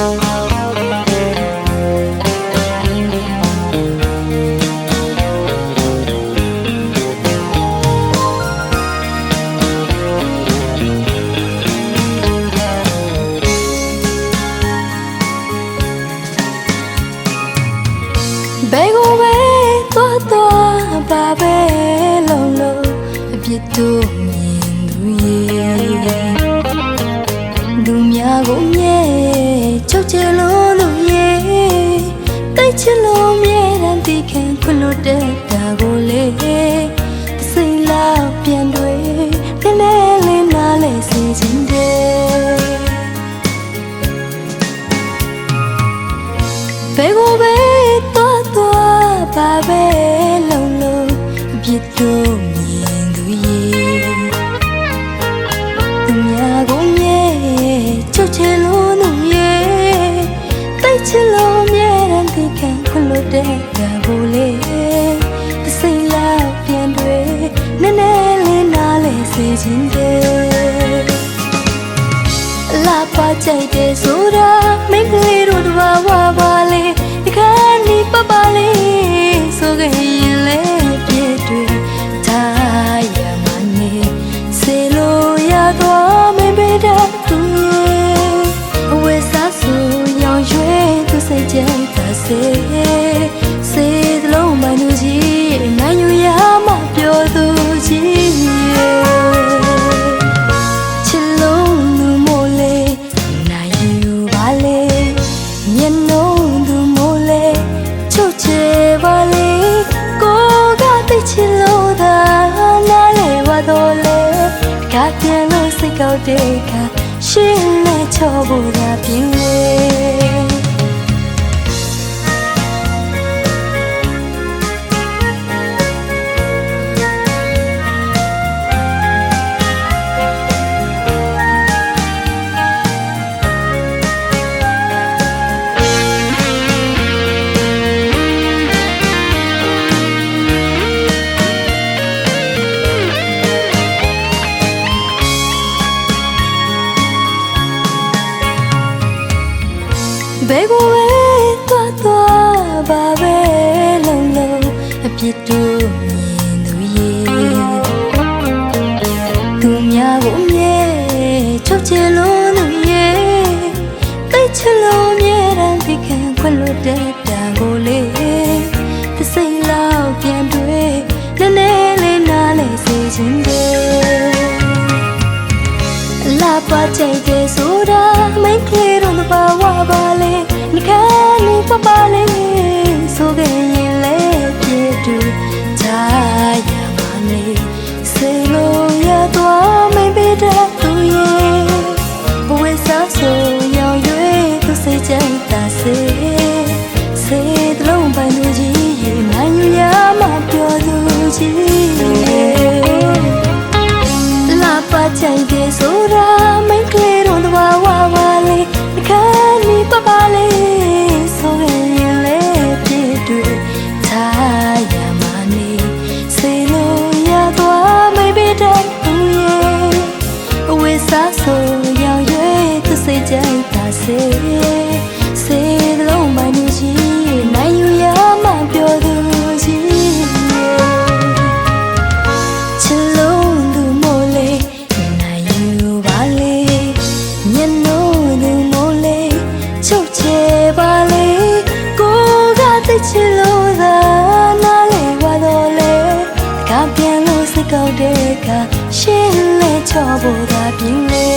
ဘယ်ကိုပဲသွားသွားပါပဲလုံးလုံးအပြစ်တို့မြင်သူရဲ့ လူများကိုမြဲချုပ်ချယ်လို့လို့ရဲ့တိုက်ချလို့မြဲတမ်းဒီခံခွလို့တဲ့တာကိုလေစိတ်လောက်ပြန်တွေခနဲ့လေးနားလဲစေချင်တယ်ဘယ်ကိုပဲသွားသွားပါပဲလုံးလုံးအပြစ်တို့ လာပါ ပြန်လို့စိတ်ကောက်တဲ့အခါရှင်းနဲ့ချောဖို့သာပြင်းလေ ဘယ်ကိုပဲသွားသွားပါပဲလုံးလုံးအပြစ်တို့မြင်သူရဲ့သူများကိုအမြဲချုပ်ချယ်လို့သူရဲ့တိတ်ချလို့မြဲတမ်းဒီခံခွင့်လို့တဲ့တာကိုလေသစိမ့်လောက်ပြန်တွေ့နည်းနည်းလေးနားလေစေခြင်းတဲ့လာပါကြိုက်တယ်ဆို ပါကြိုက်တယ်ဆိုတာမိန်းကလေးတို့တဘာဝပါလေဒီခါနီပပလေးဆိုရင်လေပြည့်တွေ့ထားရမနေစေလို့ရသွားမေးပေးတဲ့သူရဲ့အဝေးစားဆိုရောင်ရွေးသူစိတ်ကြိုက်တာစေစေ ရှင်းလဲချောဖို့သာပြင်းလေ